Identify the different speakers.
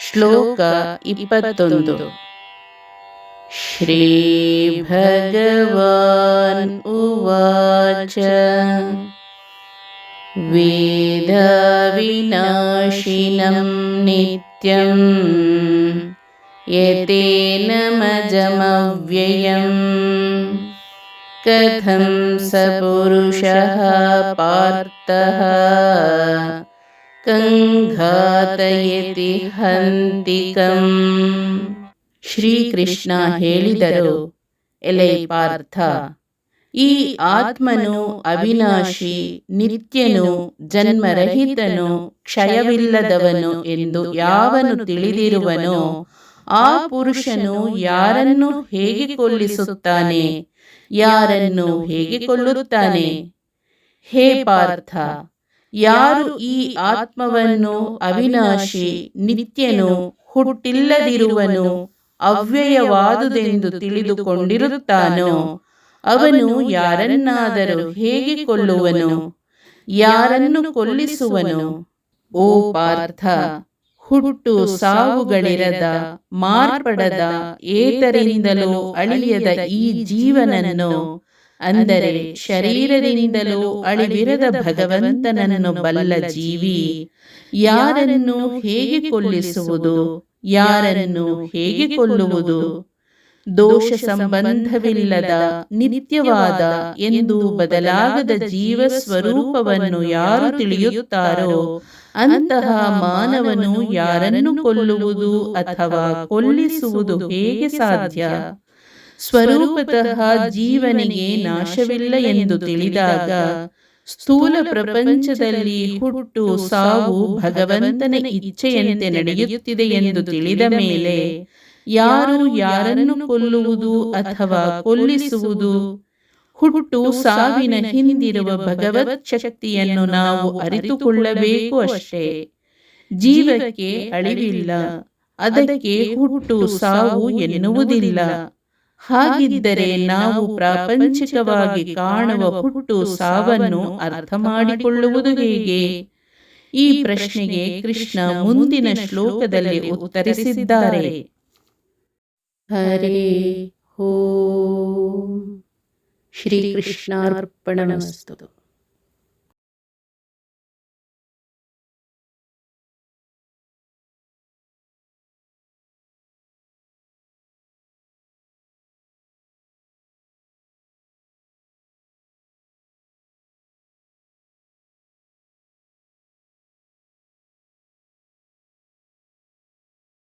Speaker 1: श्लोक इति श्रीभगवान् उवाच। वेदविनाशिनं नित्यम् यतेन मजमव्ययम्। कथं स पुरुषः पार्थः? ಕಂಘಾತಯತಿ ಹಂತಿಕಂ. ಶ್ರೀಕೃಷ್ಣ ಹೇಳಿದರು, ಎಲೆ ಪಾರ್ಥ, ಈ ಆತ್ಮನು ಅವಿನಾಶಿ, ನಿತ್ಯನು ಜನ್ಮರಹಿತನು, ಕ್ಷಯವಿಲ್ಲದವನು ಎಂದು ಯಾವನು ತಿಳಿದಿರುವನೋ, ಆ ಪುರುಷನು ಯಾರನ್ನು ಹೇಗೆ ಕೊಲ್ಲಿಸುತ್ತಾನೆ, ಯಾರನ್ನು ಹೇಗೆ ಕೊಲ್ಲುತ್ತಾನೆ? ಹೇ ಪಾರ್ಥ ಯಾರು ಈ ಆತ್ಮವನ್ನು ಅವಿನಾಶಿ ನಿತ್ಯನು ಹುಟ್ಟಿಲ್ಲದಿರುವನು ಅವ್ಯಯವಾದುದೆಂದು ತಿಳಿದುಕೊಂಡಿರುತ್ತಾನೋ ಅವನು ಯಾರನ್ನಾದರೂ ಹೇಗೆ ಕೊಲ್ಲುವನು ಯಾರನ್ನು ಕೊಲ್ಲಿಸುವನು? ಓ ಪಾರ್ಥ ಹುಟ್ಟು ಸಾವುಗಳಿರದ ಮಾರ್ಪಡದ ಏತರಿಂದಲೂ ಅಳಿಯದ ಈ ಜೀವನನ್ನು ಅಂದರೆ ಶರೀರದಿಂದಲೂ ಅಳಿವಿರದ ಭಗವಂತನನ್ನು ಬಲ್ಲ ಜೀವಿ ಯಾರನ್ನು ಹೇಗೆ ಕೊಲ್ಲಿಸುವುದು? ಯಾರನ್ನು ಹೇಗೆ ಕೊಲ್ಲುವುದು? ದೋಷ ಸಂಬಂಧವಿಲ್ಲದ ನಿತ್ಯವಾದ ಎಂದು ಬದಲಾಗದ ಜೀವ ಸ್ವರೂಪವನ್ನು ಯಾರು ತಿಳಿಯುತ್ತಾರೋ ಅಂತಹ ಮಾನವನು ಯಾರನ್ನು ಕೊಲ್ಲುವುದು ಅಥವಾ ಕೊಲ್ಲಿಸುವುದು ಹೇಗೆ ಸಾಧ್ಯ? ಸ್ವರೂಪತಃ ಜೀವನಿಗೆ ನಾಶವಿಲ್ಲ ಎಂದು ತಿಳಿದಾಗ ಸ್ಥೂಲ ಪ್ರಪಂಚದಲ್ಲಿ ಹುಟ್ಟು ಸಾವು ಭಗವಂತನ ಇಚ್ಛೆಯಂತೆ ನಡೆಯುತ್ತಿದೆ ಎಂದು ತಿಳಿದ ಮೇಲೆ ಯಾರು ಯಾರನ್ನು ಕೊಲ್ಲುವುದು ಅಥವಾ ಕೊಲ್ಲಿಸುವುದು? ಹುಟ್ಟು ಸಾವಿನ ಹಿಂದಿರುವ ಭಗವತ್ ಶಕ್ತಿಯನ್ನು ನಾವು ಅರಿತುಕೊಳ್ಳಬೇಕು ಅಷ್ಟೇ. ಜೀವಕ್ಕೆ ಅಳಿವಿಲ್ಲ ಅದಕ್ಕೆ ಹುಟ್ಟು ಸಾವು ಎನ್ನುವುದಿಲ್ಲ. ಹಾಗಿದ್ದರೆ ನಾವು ಪ್ರಾಪಂಚಿಕವಾಗಿ ಕಾಣುವ ಹುಟ್ಟು ಸಾವನ್ನು ಅರ್ಥ ಮಾಡಿಕೊಳ್ಳುವುದು ಹೇಗೆ? ಈ ಪ್ರಶ್ನೆಗೆ ಕೃಷ್ಣ ಮುಂದಿನ ಶ್ಲೋಕದಲ್ಲಿ ಉತ್ತರಿಸಿದ್ದಾರೆ. ಹರೇ ಹೋ ಶ್ರೀಕೃಷ್ಣಾರ್ಪಣಮಸ್ತು